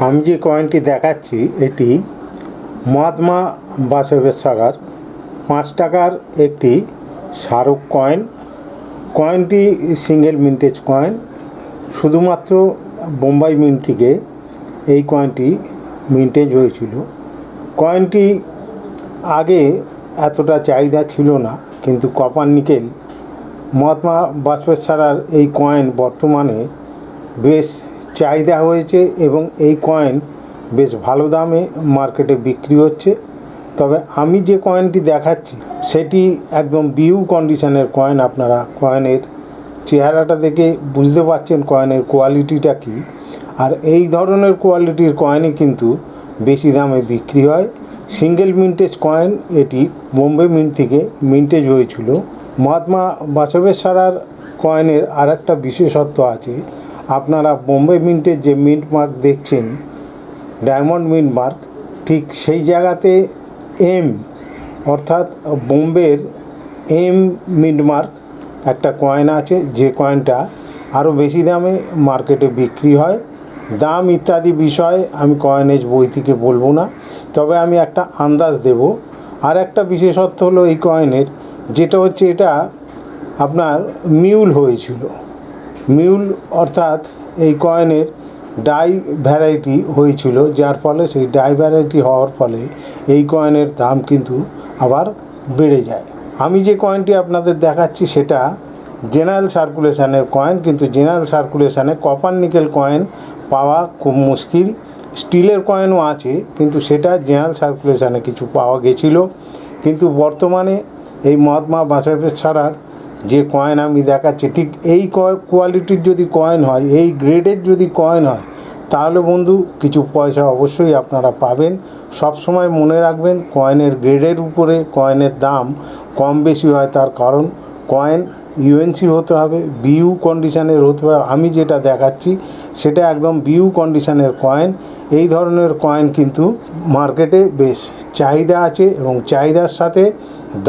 আমি যে কয়েনটি দেখাচ্ছি, এটি মহাত্মা বাসবেশ্বরার পাঁচ টাকার একটি স্মারক কয়েন কয়েনটি সিঙ্গেল মিন্টেজ কয়েন শুধুমাত্র বোম্বাই মিন্ট থেকে এই কয়েনটি মিন্টেজ হয়েছিল। কয়েনটি আগে এতটা চাহিদা ছিল না, কিন্তু কপার নিকেল মহাত্মা বাসবেশ্বরার এই কয়েন বর্তমানে বেশ চাহিদা হয়েছে এবং এই কয়েন বেশ ভালো দামে মার্কেটে বিক্রি হচ্ছে। তবে আমি যে কয়েনটি দেখাচ্ছি, সেটি একদম বিউ কন্ডিশনের কয়েন আপনারা কয়েনের চেহারাটা দেখে বুঝতে পারছেন কয়েনের কোয়ালিটিটা কী। আর এই ধরনের কোয়ালিটির কয়েনই কিন্তু বেশি দামে বিক্রি হয়। সিঙ্গেল মিন্টেজ কয়েন এটি বোম্বে মিন্ট থেকে মিন্টেজ হয়েছিল। মহাত্মা বাসবেশ্বরার কয়েনের আর একটা বিশেষত্ব আছে। আপনারা বোম্বে মিন্টের যে মিন্ট মার্ক দেখছেন, ডায়মন্ড মিন্ট মার্ক, ঠিক সেই জায়গাতে এম, অর্থাৎ বোম্বের এম মিন্ট মার্ক একটা কয়েন আছে, যে কয়েনটা আরও বেশি দামে মার্কেটে বিক্রি হয়। দাম ইত্যাদি বিষয়ে আমি কয়েনেজ বই থেকে বলব না, তবে আমি একটা আন্দাজ দেব। আর একটা বিশেষত্ব হলো এই কয়েনের, যেটা হচ্ছে এটা আপনার মিউল হয়েছিল। মিউল অর্থাৎ এই কয়েনের ডাই ভ্যারাইটি হয়েছিল, যার ফলে সেই ডাই ভ্যারাইটি হওয়ার ফলে এই কয়েনের দাম কিন্তু আবার বেড়ে যায়। আমি যে কয়েনটি আপনাদের দেখাচ্ছি সেটা জেনারেল সার্কুলেশনের কয়েন, কিন্তু জেনারেল সার্কুলেশনে কপার নিকেল কয়েন পাওয়া খুব মুশকিল। স্টিলের কয়েনও আছে, কিন্তু সেটা জেনারেল সার্কুলেশনে কিছু পাওয়া গেছিল। কিন্তু বর্তমানে এই মহাত্মা বাসবেশ্বরার যে কয়েন আমি দেখাচ্ছি, ঠিক এই কোয়ালিটির যদি কয়েন হয়, এই গ্রেডের যদি কয়েন হয়, তাহলে বন্ধু কিছু পয়সা অবশ্যই আপনারা পাবেন। সব সময় মনে রাখবেন কয়েনের গ্রেডের উপরে কয়েনের দাম কম বেশি হয় তার কারণ কয়েন ইউএনসি হতে হবে বিউ কন্ডিশনের হতে হবে। আমি যেটা দেখাচ্ছি, সেটা একদম বিউ কন্ডিশনের কয়েন এই ধরনের কয়েন কিন্তু মার্কেটে বেশ চাহিদা আছে এবং চাহিদার সাথে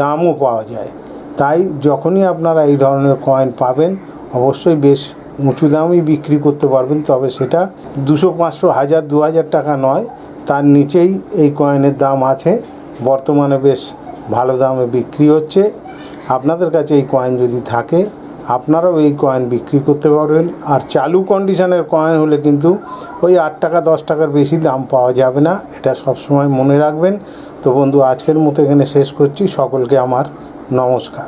দামও পাওয়া যায়। তাই যখনই আপনারা এই ধরনের কয়েন পাবেন, অবশ্যই বেশ উঁচু দামই বিক্রি করতে পারবেন। তবে সেটা দুশো, পাঁচশো, হাজার, দু হাজার টাকা নয়, তার নিচেই এই কয়েনের দাম আছে। বর্তমানে বেশ ভালো দামে বিক্রি হচ্ছে। আপনাদের কাছে এই কয়েন যদি থাকে, আপনারাও এই কয়েন বিক্রি করতে পারবেন। আর চালু কন্ডিশনের কয়েন হলে কিন্তু ওই আট টাকা, দশ টাকার বেশি দাম পাওয়া যাবে না। এটা সবসময় মনে রাখবেন। তো বন্ধু, আজকের মতো এখানে শেষ করছি। সকলকে আমার নমস্কার।